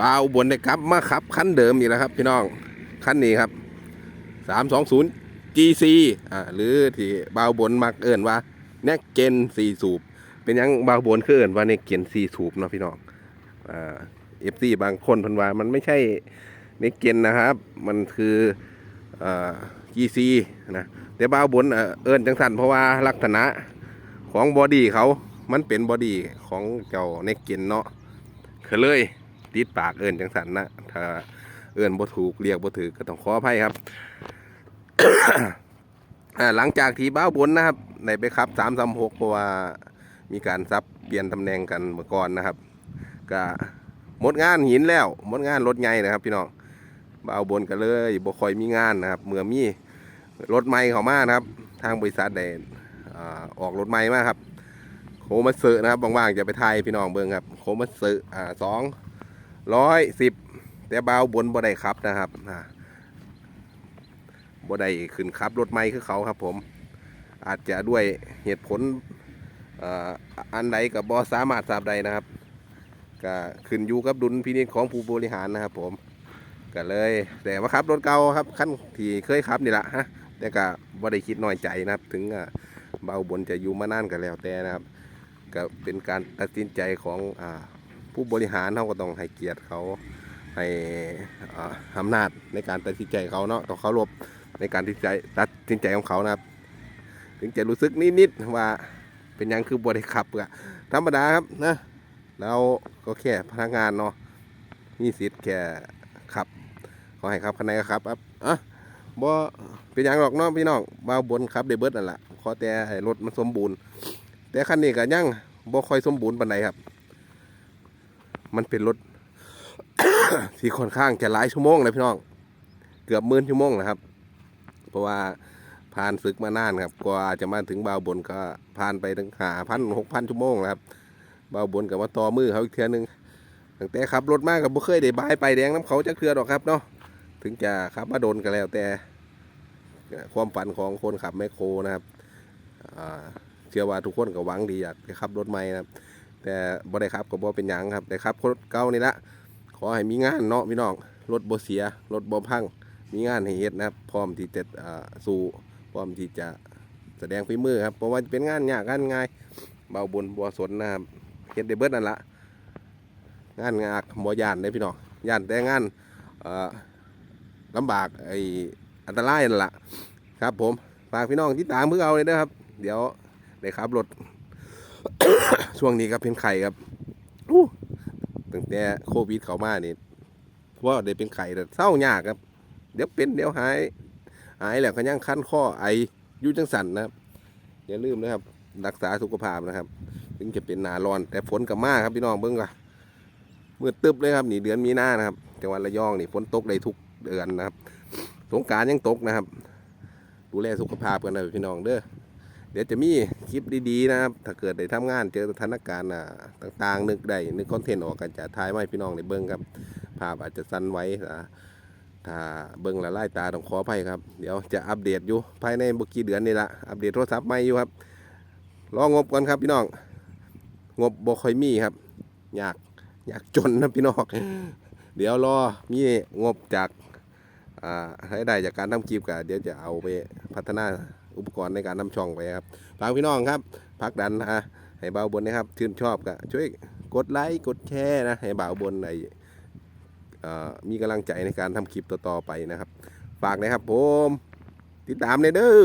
บาวบนได้กลับมาขับคันเดิมอีกแล้วครับพี่น้องคันนี้ครับสามสองศูนย์ GC อ่าหรือที่บาวบนมักเอิ่นว่าแนกเกนสี่สูบ เป็นยังบาวบนคือเอิ่นว่าแนกเกนสี่สูบเนาะพี่น้องอ่าเอฟซีบางคนพันว่ามันไม่ใช่เนกเกนนะครับ มันคืออ่า GC นะแต่บาวบนเอ่อเอิ่นจังสันเพราะว่าลักษณะของบอดี้เขา มันเป็นบอดี้ของเจ้าเนกเกนเนาะก็เลย ติดปากเอิ่นจังสันนะถ้าเอิ่นบ่ถูกเรียกบ่ถือก็ต้องขออภัยครับหลังจากที่บ้าบนนะครับในไปขับสามสามหกเพราะว่ามีการซับเปลี่ยนตำแหน่งกันเมื่อก่อนนะครับก็หมดงานหินแล้วหมดงานรถใหญ่นะครับ พี่น้องบ้าบนก็เลยบ่คอยมีงานนะครับ เมื่อมีรถใหม่เข้ามานะครับ ทางบริษัทได้อ่าออกรถใหม่มาครับโคมาเซอนะครับว่างๆจะไปไทยพี่น้องเบิ่งครับโคมาเซออ่าสอง ร้อยสิบแต่เบาบนบ่ได้ขับนะครับบ่ได้ขึ้นขับรถไม่คือเขาครับ ผม อาจจะด้วยเหตุผลอ่ออันใดกับบอสามารถทราบใดนะครับก็ขึ้นอยู่กับดุลพินิจของผู้บริหารนะครับ ผมก็เลย แต่ว่าขับรถเก่าครับขั้นที่เคยขับนี่แหละฮะแต่ก็บ่ได้คิดน้อยใจนะครับ ถึงเบาบนจะอยู่มานานก็แล้วแต่นะครับ ก็เป็นการตัดสินใจของอ่า ผู้บริหารเขาก็ต้องให้เกียรติเขาให้อำนาจในการตัดสินใจเขาเนาะต้องเคารพในการที่ใจตัดสินใจของเขานะครับ ถึงจะรู้สึกนิดๆว่าเป็นยังคือบริขับก็ธรรมดาครับนะเราก็แค่พนักงานเนาะมีสิทธิ์แค่ขับขอให้ขับคันไหนก็ขับครับอะบ่เป็นยังหรอกเนาะพี่น้องบ่าวบนขับได้เบิดนั่นแหละขอแต่รถมันสมบูรณ์ แต่คันนี้ก็ยังบ่ค่อยสมบูรณ์ปานใดครับ มันเป็นรถที่ค่อนข้างจะหลายชั่วโมงเลยพี่น้อง เกือบหมื่นชั่วโมงนะครับ เพราะว่าผ่านศึกมานานครับกว่าจะมาถึงบาวบนก็ผ่านไปถึงหาพันหกพันชั่วโมงแล้วครับบาวบนกับว่าต่อมือเขาอีกเทือนึงตั้งแต่ขับรถมากกับบ่เคยได้บายไปแดงน้ำเขาจะเคลือหรอกครับเนาะถึงจะขับมาโดนกันแล้วแต่ความฝันของคนขับแมคโครนะครับเชื่อว่าทุกคนก็หวังดีอยากจะขับรถใหม่นะครับ แต่บ่ได้ขับก็บ่เป็นหยังครับได้ขับรถเก่านี่ละขอให้มีงานเนาะพี่น้องรถบ่เสียรถบ่พัง มีงานให้เฮ็ดนะครับ พร้อมที่จะอ่าสู้พร้อมที่จะแสดงฝีมือครับเพราะว่าเป็นงานยากงานง่ายเบาบนบัวสนนะครับเฮ็ดได้เบิดนั่นละงานงากบ่ย่านเด้พี่น้องย่านแต่งานเอ่อลำบากไอ้อันตรายนั่นละครับผมฝากพี่น้องที่ตามเพื่อเอาเลยนะครับ เดี๋ยวได้ขับรถ ช่วงนี้ครับเป็นไข่ครับอู้ตั้งแต่โควิดเข้ามานี่ว่าได้เป็นไข่แต่เศร้ายากครับ เดี๋ยวเป็นเดี๋ยวหาย หายแล้วก็ยังคันข้อไอยุ่จังสันนะครับ อย่าลืมนะครับ รักษาสุขภาพนะครับ ถึงจะเป็นหนาร้อน แต่ฝนกับมาครับพี่น้องเบิ้งก่ะมืดตึบเลยครับนี่เดือนมีนานะครับจังหวัดระยองนี่ฝนตกได้ทุกเดือนนะครับ สงการยังตกนะครับ ดูแลสุขภาพกันนะพี่น้องเด้อ เดี๋ยวจะมีคลิปดีๆนะครับ ถ้าเกิดได้ทำงานเจอสถานการณ์อ่าต่างๆ นึกได้นึกคอนเทนต์ออกก็จะถ่ายมาให้พี่น้องในเบิ้งครับ ภาพอาจจะสั้นไว้อ่าถ้าเบิ่งและไล่ตาต้องขออภัยครับ เดี๋ยวจะอัปเดตอยู่ภายในบกี่เดือนนี่ละอัปเดตโทรศัพท์ใหม่อยู่ครับรองบก่อนครับพี่น้อง งบบ่ค่อยมีครับ อยากอยากจนนะพี่น้องเดี๋ยวรอมีงบจากอ่ารายได้จากการทำคลิปกับเดี๋ยวจะเอาไปพัฒนา อุปกรณ์ในการทำช่องไปครับฝากพี่น้องครับพักดันนะให้เบาบนนะครับชื่นชอบก็ช่วยกดไลค์กดแชร์นะให้เบาบนในเอ่อมีกำลังใจในการทำคลิปต่อๆไปนะครับ ฝากนะครับผม ติดตามเลยเด้อ